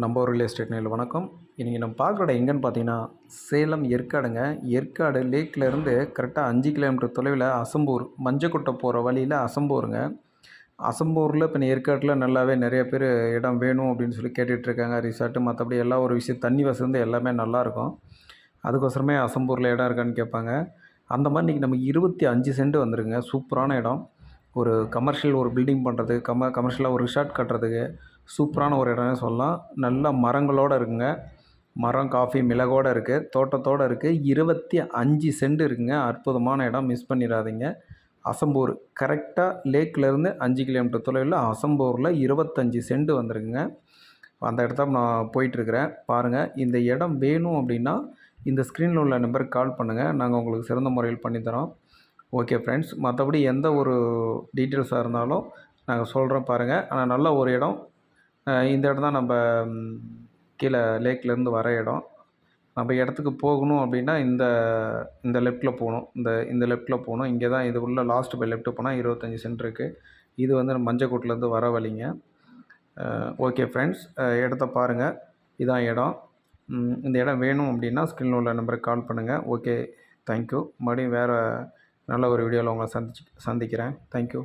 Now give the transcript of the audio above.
நம்ம ஒரு real estate நேரில் வணக்கம். இன்றைக்கி நம்ம பார்க்குற இடம் எங்கேன்னு பார்த்தீங்கன்னா சேலம் ஏற்காடுங்க. ஏற்காடு லேக்லேருந்து கரெக்டாக அஞ்சு கிலோமீட்டர் தொலைவில் அசம்பூர் மஞ்சக்கொட்டை போகிற வழியில் அசம்பூருங்க. அசம்பூரில் இப்போ ஏற்காட்டில் நல்லாவே நிறைய பேர் இடம் வேணும் அப்படின்னு சொல்லி கேட்டுட்ருக்காங்க ரிசார்ட்டு மற்றபடி எல்லா ஒரு விஷயம் தண்ணி வசதி எல்லாமே நல்லாயிருக்கும் அதுக்கோசரமே அசம்பூரில் இடம் இருக்கான்னு கேட்பாங்க. அந்த மாதிரி இன்றைக்கி நம்ம இருபத்தி அஞ்சு சென்ட் வந்துருங்க. சூப்பரான இடம். ஒரு கமர்ஷியல் ஒரு பில்டிங் பண்ணுறது கம கமர்ஷியலாக ஒரு ரிசார்ட் கட்டுறதுக்கு சூப்பரான ஒரு இடம்னு சொல்லலாம். நல்ல மரங்களோடு இருக்குங்க. மரம் காஃபி மிளகோடு இருக்குது தோட்டத்தோடு இருக்குது இருபத்தி அஞ்சு சென்ட் இருக்குங்க. அற்புதமான இடம். மிஸ் பண்ணிடாதீங்க. அசம்பூர். கரெக்டாக லேக்கிலேருந்து அஞ்சு கிலோமீட்டர் தொலைவில் அசம்பூரில் இருபத்தஞ்சி சென்ட் வந்துருக்குங்க. அந்த இடத்த நான் போயிட்டுருக்கிறேன். பாருங்கள் இந்த இடம் வேணும் அப்படின்னா இந்த ஸ்க்ரீனில் உள்ள நம்பருக்கு கால் பண்ணுங்கள் நாங்கள் உங்களுக்கு சிறந்த முறையில் பண்ணித்தரோம் ஓகே ஃப்ரெண்ட்ஸ் மற்றபடி எந்த ஒரு டீட்டெயில்ஸாக இருந்தாலும் நாங்கள் சொல்கிறோம் பாருங்கள் ஆனால் நல்ல ஒரு இடம். இந்த இடம் தான் நம்ம கீழே லேக்லேருந்து வர இடம். நம்ம இடத்துக்கு போகணும் அப்படின்னா இந்த இந்த லெஃப்ட்டில் போகணும். இந்த இந்த லெஃப்ட்டில் போகணும். இங்கே தான் இது உள்ள லாஸ்ட் பை லெஃப்ட்டு போனால் இருபத்தஞ்சி சென்ட் இருக்குது இது வந்து மஞ்சக்கோட்டிலேருந்து வர வழிங்க. ஓகே ஃப்ரெண்ட்ஸ் இடத்த பாருங்கள் இதான் இடம். இந்த இடம் வேணும் அப்படின்னா ஸ்க்ரீனில் உள்ள நம்பருக்கு கால் பண்ணுங்கள் ஓகே தேங்க்யூ மறுபடியும் வேறு நல்ல ஒரு வீடியோவில் உங்களை சந்திச்சு சந்திக்கிறேன். தேங்க்யூ